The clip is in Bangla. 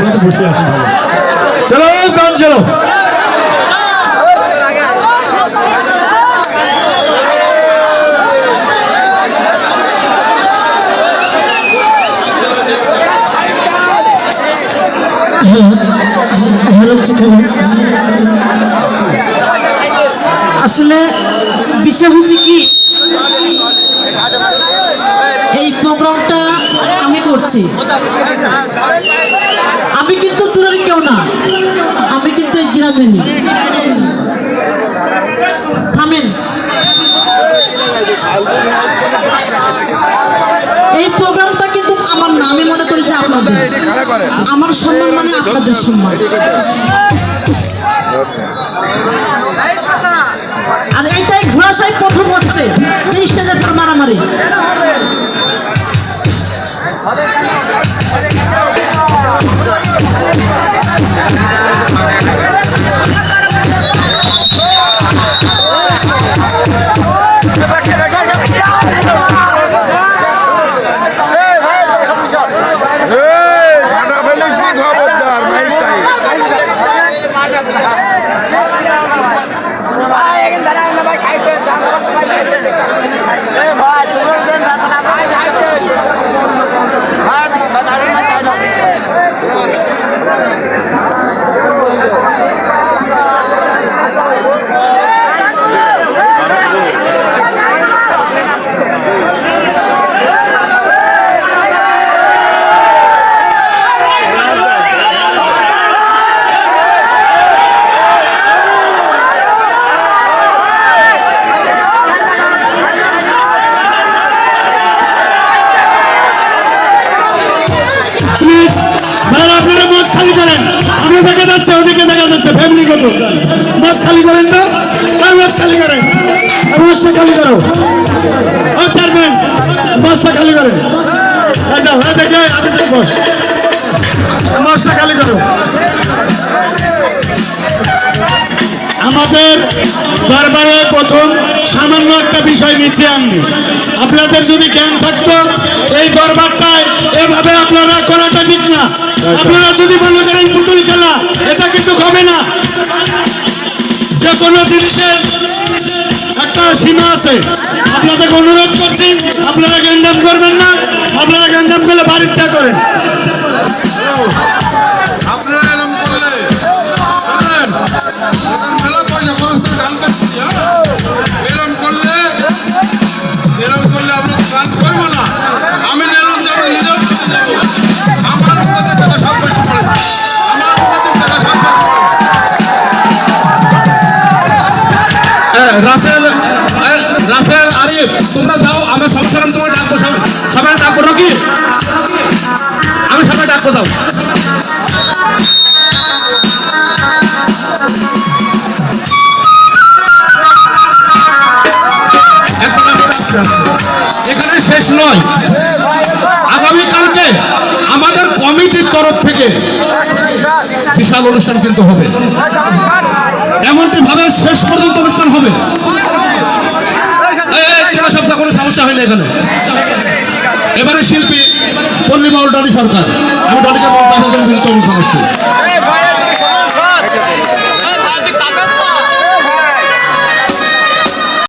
আমরা তো বসে আছি ভালো। চলো, গান চলো। আসলে বিষয় হচ্ছে কি, এই প্রোগ্রামটা আমি করছি। আমি কিন্তু দূরের কেউ না। আমি কিন্তু এই গ্রামেরই। থামেন। এই প্রোগ্রামটা কিন্তু আমার না, আমি মনে করি যে আপনাদের। আমার সম্মান মানে আপনাদের সম্মান। আর এটাই ঘোড়াশাই প্রথম হচ্ছে স্টেজের পর মারামারি। প্লিজ দেখা যাচ্ছে ফ্যামিলি কত? মাছ খালি করেন তো? আর মাছ খালি করেন মাছটা খালি করো। চেয়ারম্যান মাছটা খালি করেন বস। খালি আমাদের দরবারে প্রথম সামান্য একটা বিষয় নিচে আননি আপনাদের যদি জ্ঞান থাকতো, এই দরবারটায় এভাবে আপনারা করাটা ঠিক না। আপনারা যদি মনে করেন কোনো জিনিসের একটা সীমা আছে। আপনাদেরকে অনুরোধ করছি, আপনারা গ্যাঞ্জাম করবেন না। আপনারা গ্যাঞ্জাম করলে বাড়ির ইচ্ছা করেন। এরম করলে হ্যাঁ? এরম করলে আমরা করব না। আমি রাসেল রাসেল, আরিফ, তোমরা যাও আমরা সবার সামনে তোমার ডাকবো, সব- সবাই ডাকবো, নাকি? আমি সবাই ডাকবো, দাও। এখানে শেষ নয়। আগামী কালকে আমাদের কমিটির তরফ থেকে বিশাল অনুষ্ঠান কিন্তু হবে। এমনটি ভাবে শেষ পর্যন্ত অনুষ্ঠান হবে। কোনো সমস্যা হয়নি এখানে? এবারে শিল্পী পল্লী ডানি সরকার। আমি ডলিকে বলতে বিরুদ্ধে অনুষ্ঠান